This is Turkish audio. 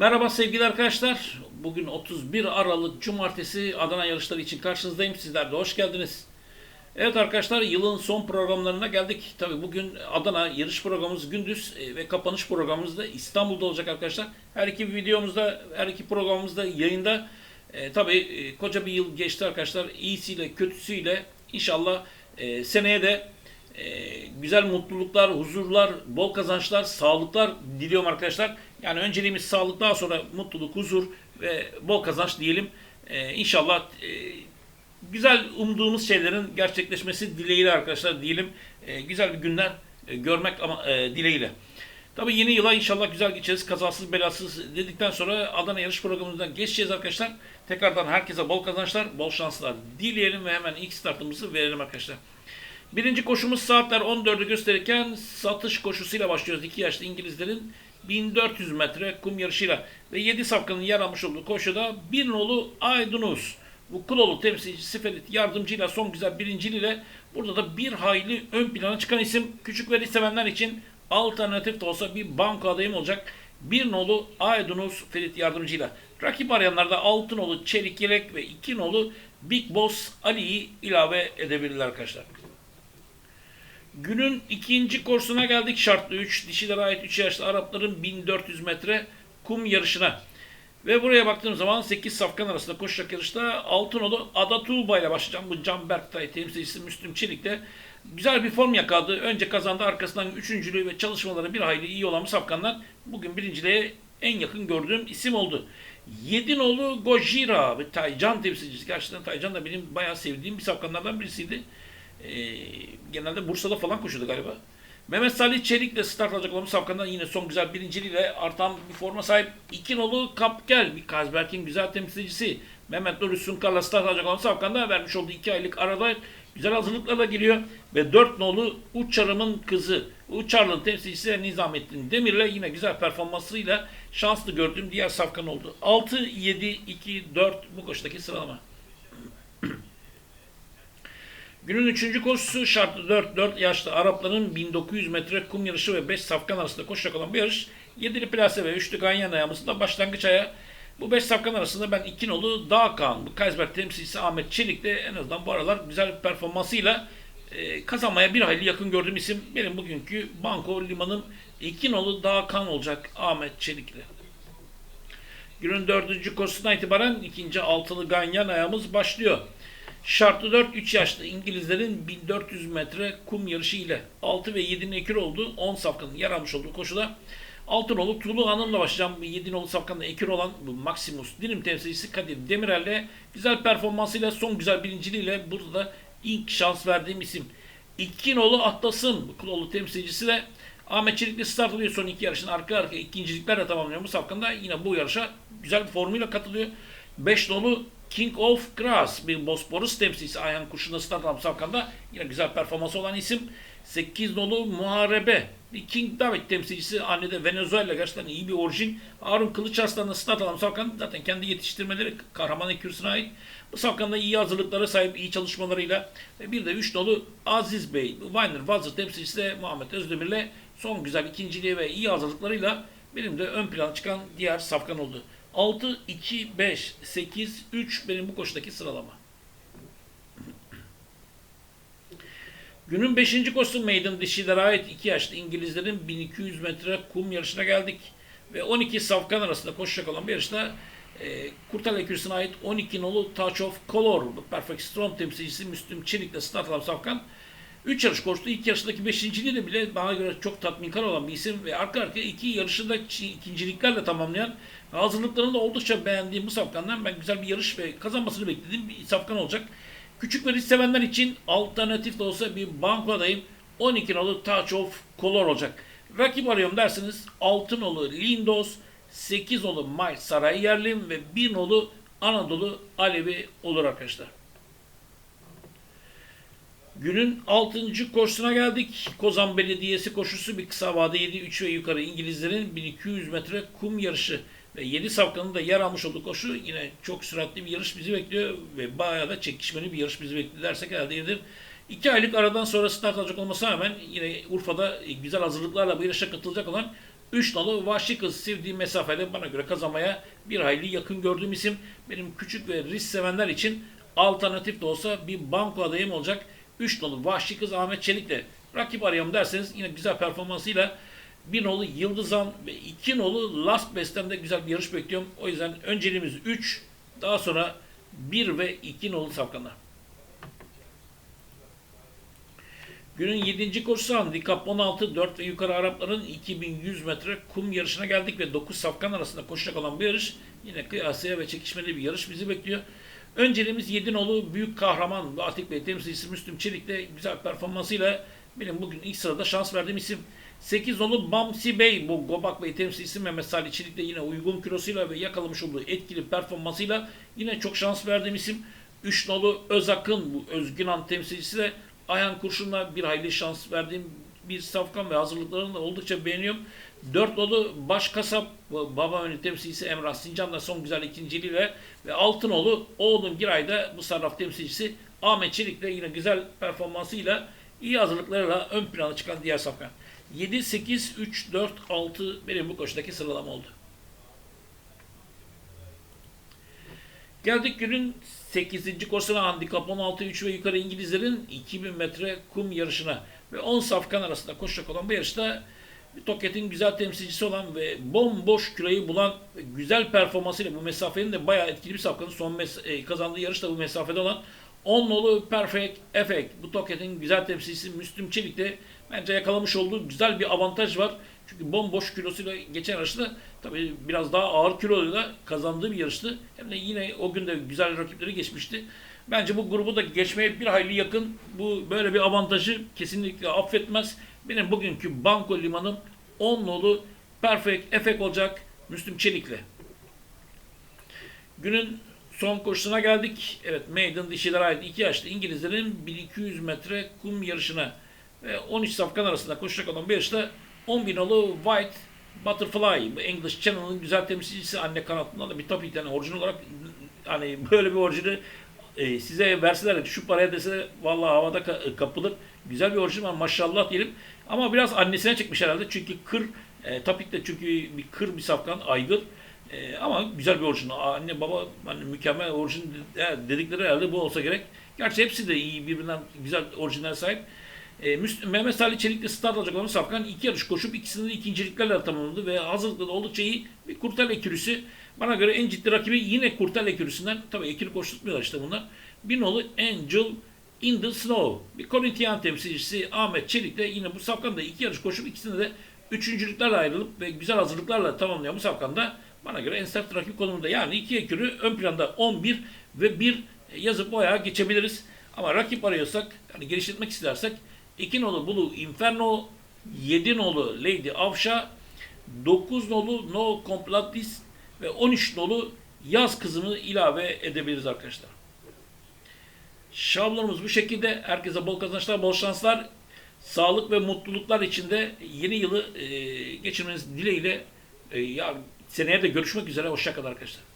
Merhaba sevgili arkadaşlar. Bugün 31 Aralık Cumartesi Adana yarışları için karşınızdayım. Sizler de hoş geldiniz. Evet arkadaşlar yılın son programlarına geldik. Tabi bugün Adana yarış programımız gündüz e, ve kapanış programımız da İstanbul'da olacak arkadaşlar. Her iki videomuzda, her iki programımızda yayında. E, Tabi e, koca bir yıl geçti arkadaşlar. İyisiyle kötüsüyle inşallah e, seneye de e, güzel mutluluklar, huzurlar, bol kazançlar, sağlıklar diliyorum arkadaşlar. Yani önceliğimiz sağlık, daha sonra mutluluk, huzur ve bol kazanç diyelim. E, inşallah e, güzel umduğumuz şeylerin gerçekleşmesi dileğiyle arkadaşlar diyelim. E, güzel bir günler e, görmek ama e, dileğiyle. Tabii yeni yıla inşallah güzel geçeriz. Kazasız belasız dedikten sonra Adana yarış programımızdan geçeceğiz arkadaşlar. Tekrardan herkese bol kazançlar, bol şanslar dileyelim ve hemen ilk startımızı verelim arkadaşlar. Birinci koşumuz saatler 14'ü gösterirken satış koşusuyla başlıyoruz. 2 yaşlı İngilizlerin 1400 metre kum yarışıyla ve 7 safkanın yer almış olduğu koşuda bir nolu Aydınus. Bu Kulolu temsilcisi Ferit yardımcıyla son güzel birinciliğiyle burada da bir hayli ön plana çıkan isim. Küçük veri sevenler için alternatif de olsa bir banko adayım olacak. Bir nolu Aydınus Ferit yardımcıyla. Rakip arayanlarda 6 nolu Çelik Yelek ve 2 nolu Big Boss Ali'yi ilave edebilirler arkadaşlar. Günün ikinci korsuna geldik. Şartlı 3, dişilere ait 3 yaşlı Arapların 1400 metre kum yarışına. Ve buraya baktığım zaman 8 safkan arasında koşacak yarışta Altınolu Ada Tuğba ile başlayacağım. Bu Can Berktay temsilcisi Müslüm Çelik de güzel bir form yakaladı. Önce kazandı arkasından üçüncülüğü ve çalışmaları bir hayli iyi olan bu safkanlar bugün birinciliğe en yakın gördüğüm isim oldu. Yedinoğlu Gojira ve Taycan temsilcisi. Gerçekten Taycan da benim bayağı sevdiğim bir safkanlardan birisiydi. Ee, genelde Bursa'da falan koşuyordu galiba. Mehmet Salih Çelik de start alacak olan safkandan yine son güzel birinciliğiyle artan bir forma sahip. İki nolu Kapgel bir Kazberk'in güzel temsilcisi. Mehmet Nuri Sunkar'la start alacak olan safkanda vermiş olduğu iki aylık arada güzel hazırlıklarla geliyor. Ve dört nolu Uçarım'ın kızı. Uçarlı'nın temsilcisi Nizamettin Demir'le yine güzel performansıyla şanslı gördüğüm diğer safkan oldu. 6, 7, 2, 4 bu koşudaki sıralama. Günün üçüncü koşusu şartlı 4, 4 yaşlı Arapların 1900 metre kum yarışı ve 5 safkan arasında koşacak olan bir yarış. 7'li plase ve 3'lü ganyan ayağımızda başlangıç aya. Bu 5 safkan arasında ben 2 nolu Dağkan, bu Kaysberg temsilcisi Ahmet Çelik de en azından bu aralar güzel bir performansıyla e, kazanmaya bir hayli yakın gördüğüm isim benim bugünkü Banko Liman'ın 2 nolu Dağkan olacak Ahmet Çelik'le. Günün dördüncü koşusundan itibaren ikinci altılı ganyan ayağımız başlıyor. Şartlı 4 3 yaşlı İngilizlerin 1400 metre kum yarışı ile 6 ve 7'nin ekür olduğu 10 safkanın yer almış olduğu koşuda Altınolu Tuğlu Hanım'la başlayacağım. 7 nolu safkanında ekür olan bu Maximus Dinim temsilcisi Kadir Demirel'le güzel performansıyla son güzel birinciliğiyle burada da ilk şans verdiğim isim. 2 nolu Atlas'ın bu Kulolu temsilcisi de Ahmet Çelik'le start alıyor son iki yarışın arka arka ikinciliklerle tamamlıyor. Bu safkanda yine bu yarışa güzel bir formuyla katılıyor. 5 nolu King of Grass bir Bosporus temsilcisi Ayhan Kurşun'da start alan Safkan'da yine güzel performansı olan isim. 8 nolu Muharebe bir King David temsilcisi annede Venezuela gerçekten iyi bir orijin. Harun Kılıç Arslan'da start alan Safkan zaten kendi yetiştirmeleri kahraman ekürsüne ait. Bu Safkan'da iyi hazırlıklara sahip, iyi çalışmalarıyla ve bir de 3 nolu Aziz Bey, Weiner Vazır temsilcisi de Muhammed Özdemir'le son güzel ikinciliği ve iyi hazırlıklarıyla benim de ön plana çıkan diğer Safkan oldu. 6, 2, 5, 8, 3 benim bu koşudaki sıralama. Günün 5. koşusu Maiden dişilere ait 2 yaşlı İngilizlerin 1200 metre kum yarışına geldik. Ve 12 safkan arasında koşacak olan bir yarışta e, Kurtal Ekürüsü'ne ait 12 nolu Touch of Color, Perfect Storm temsilcisi Müslüm Çelik'le start alan safkan 3 yarış koştu. İlk yarışındaki 5.liği de bile bana göre çok tatminkar olan bir isim ve arka arkaya iki yarışında ikinciliklerle tamamlayan hazırlıklarını da oldukça beğendiğim bu safkandan ben güzel bir yarış ve kazanmasını beklediğim bir safkan olacak. Küçük ve risk sevenler için alternatif de olsa bir banko adayım 12 nolu Touch of Color olacak. Rakip arıyorum derseniz 6 nolu Lindos, 8 nolu Miles Saray Yerlim ve 1 nolu Anadolu Alevi olur arkadaşlar. Günün 6. koşusuna geldik. Kozan Belediyesi koşusu bir kısa vade 7 3 ve yukarı İngilizlerin 1200 metre kum yarışı ve 7 safkanın da yer almış olduğu koşu yine çok süratli bir yarış bizi bekliyor ve bayağı da çekişmeli bir yarış bizi bekliyor dersek herhalde yedir. 2 aylık aradan sonra start alacak olmasına rağmen yine Urfa'da güzel hazırlıklarla bu yarışa katılacak olan 3 nolu vahşi kız sevdiğim mesafede bana göre kazanmaya bir hayli yakın gördüğüm isim. Benim küçük ve risk sevenler için alternatif de olsa bir banko adayım olacak. 3 nolu vahşi kız Ahmet Çelik'le rakip arayalım derseniz yine güzel performansıyla bir nolu Yıldızan ve iki nolu Last Best'ten de güzel bir yarış bekliyorum. O yüzden önceliğimiz 3, daha sonra 1 ve 2 nolu safkanlar. Günün 7. koşusu handikap 16, 4 ve yukarı Arapların 2100 metre kum yarışına geldik ve 9 safkan arasında koşacak olan bir yarış. Yine kıyasıya ve çekişmeli bir yarış bizi bekliyor. Önceliğimiz 7 nolu büyük kahraman ve Atik Bey temsilcisi Müslüm Çelik'le güzel performansıyla benim bugün ilk sırada şans verdiğim isim. 8 nolu Bamsi Bey bu Gobak Bey temsilcisi Mehmet Salih Çelik'le yine uygun kilosuyla ve yakalamış olduğu etkili performansıyla yine çok şans verdiğim isim. 3 nolu Özak'ın bu Özgünan temsilcisi de Ayhan Kurşun'la bir hayli şans verdiğim bir safkan ve hazırlıklarını da oldukça beğeniyorum. 4 nolu baş kasap baba önü temsilcisi Emrah Sincan da son güzel ikinciliğiyle ve Altınoğlu oğlum Giray'da bu sarraf temsilcisi Ahmet Çelik'le yine güzel performansıyla iyi hazırlıklarıyla ön plana çıkan diğer safkan. 7, 8, 3, 4, 6 benim bu koşudaki sıralama oldu. Geldik günün 8. koşusuna handikap 16 3 ve yukarı İngilizlerin 2000 metre kum yarışına ve 10 safkan arasında koşacak olan bu yarışta Toket'in güzel temsilcisi olan ve bomboş küreyi bulan güzel performansıyla bu mesafenin de bayağı etkili bir safkanın son mes- e, kazandığı yarışta bu mesafede olan 10 nolu Perfect Effect. Bu Toket'in güzel temsilcisi Müslüm Çelik de bence yakalamış olduğu güzel bir avantaj var. Çünkü bomboş kilosuyla geçen yarışta tabii biraz daha ağır kiloyla kazandığı bir yarıştı. Hem de yine o gün de güzel rakipleri geçmişti. Bence bu grubu da geçmeye bir hayli yakın. Bu böyle bir avantajı kesinlikle affetmez. Benim bugünkü banko limanım 10 nolu Perfect Effect olacak Müslüm Çelik'le. Günün son koşusuna geldik. Evet Maiden dişilere ait 2 yaşlı İngilizlerin 1200 metre kum yarışına ve 13 safkan arasında koşacak olan bir yarışta 10 bin White Butterfly, bu English Channel'ın güzel temsilcisi anne kanatından da bir tabii yani orijinal olarak hani böyle bir orijini e, size verseler şu paraya dese vallahi havada ka- kapılır. Güzel bir orijin var maşallah diyelim. Ama biraz annesine çıkmış herhalde çünkü kır e, tapik de çünkü bir kır bir safkan aygır. E, ama güzel bir orijin. Anne baba hani mükemmel orijin de- dedikleri herhalde bu olsa gerek. Gerçi hepsi de iyi birbirinden güzel orijinal sahip. E, Mehmet Salih Çelik'le start alacak olan Safkan iki yarış koşup ikisini de ikinciliklerle tamamladı ve hazırlıklı da oldukça iyi bir kurtar ekürüsü. Bana göre en ciddi rakibi yine kurtar ekürüsünden. Tabii ekürü koşturtmuyorlar işte bunlar. Bir nolu Angel in the Snow. Bir Corinthian temsilcisi Ahmet Çelik de yine bu Safkan'da iki yarış koşup ikisinde de üçüncülüklerle ayrılıp ve güzel hazırlıklarla tamamlayan bu Safkan'da bana göre en sert rakip konumunda. Yani iki ekürü ön planda 11 ve 1 yazıp boya geçebiliriz. Ama rakip arıyorsak, hani geliştirmek istersek 2 nolu Blue Inferno, 7 nolu Lady Avşa, 9 nolu No Complatis ve 13 nolu Yaz Kızımı ilave edebiliriz arkadaşlar. Şablonumuz bu şekilde. Herkese bol kazançlar, bol şanslar, sağlık ve mutluluklar içinde yeni yılı e, geçirmeniz dileğiyle e, ya seneye de görüşmek üzere. Hoşçakalın arkadaşlar.